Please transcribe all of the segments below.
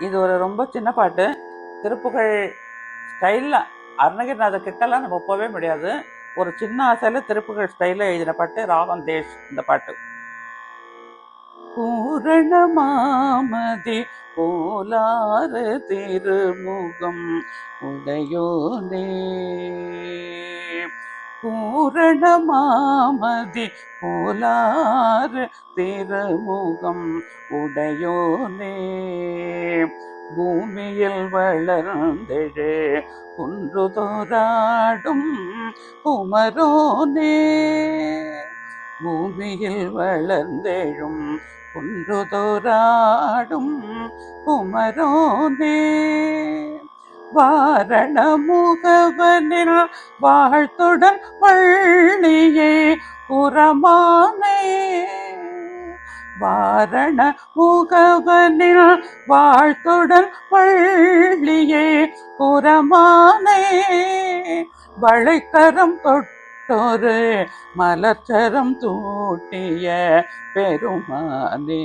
இது ஒரு ரொம்ப சின்ன பாட்டு. திருப்புகழ் ஸ்டைலில் அருணகிரிநாத கிட்டலாம் நம்ம போகவே முடியாது. ஒரு சின்ன ஆசையில் திருப்புகழ் ஸ்டைலில் எழுதின பாட்டு ராவன் தேஷ் இந்த பாட்டு. பூரண மாமதி போலாறு திருமுகம் உடையோனே. பூரணமாமதி போலாறு திருமுகம் உடையோனே. பூமியில் வளர்ந்தெழு குன்று தோராடும் குமரோனே. பூமியில் வளர்ந்தெழும் குன்று தோராடும் குமரோனே. வாரண முகவனில் வாழ்த்துடன் பள்ளியே புறமானே. வாரண முகவனில் வாழ்த்துடன் பள்ளியே புறமானே. வளைக்கரம் தொட்டொரு மலச்சரம் தூட்டிய பெருமானே.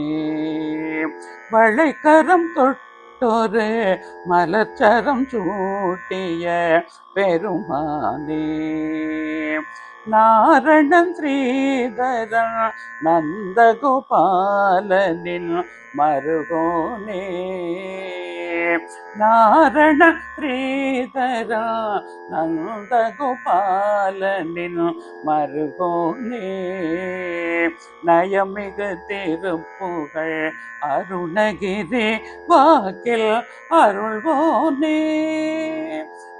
வளைக்கரம் தொட்டொரு மலச்சரம் சூட்டிய பெருமானே. நாரணன் ஸ்ரீதரன் நந்தகோபாலனின் மருகோனே. நாரண ஸ்ரீதரா நந்தகோபாலனின் மருகோனே. நயமிகு திருப்புகழ் அருணகிரி வாக்கில் அருள்வோனே.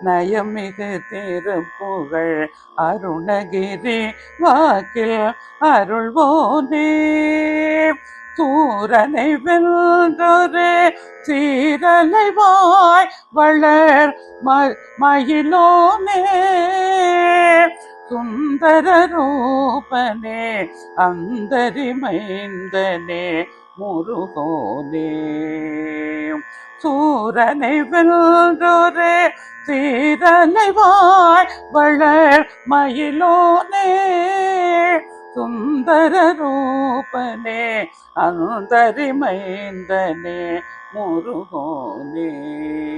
நயமிகு திருப்புகழ் அருணகிரி வாக்கில் அருள்வோனே. தூரனை வென்றொரு சீரலை வாய் வளர் மயிலோனே. சுந்தர ரூபனே அந்தரிமைந்தனே முருகோனே. சூரனை வென்றொரு சீரலை வாய் வளர் மயிலோனே. சுந்தர ரூபனே அந்தரிமைந்தனே முருகோனே.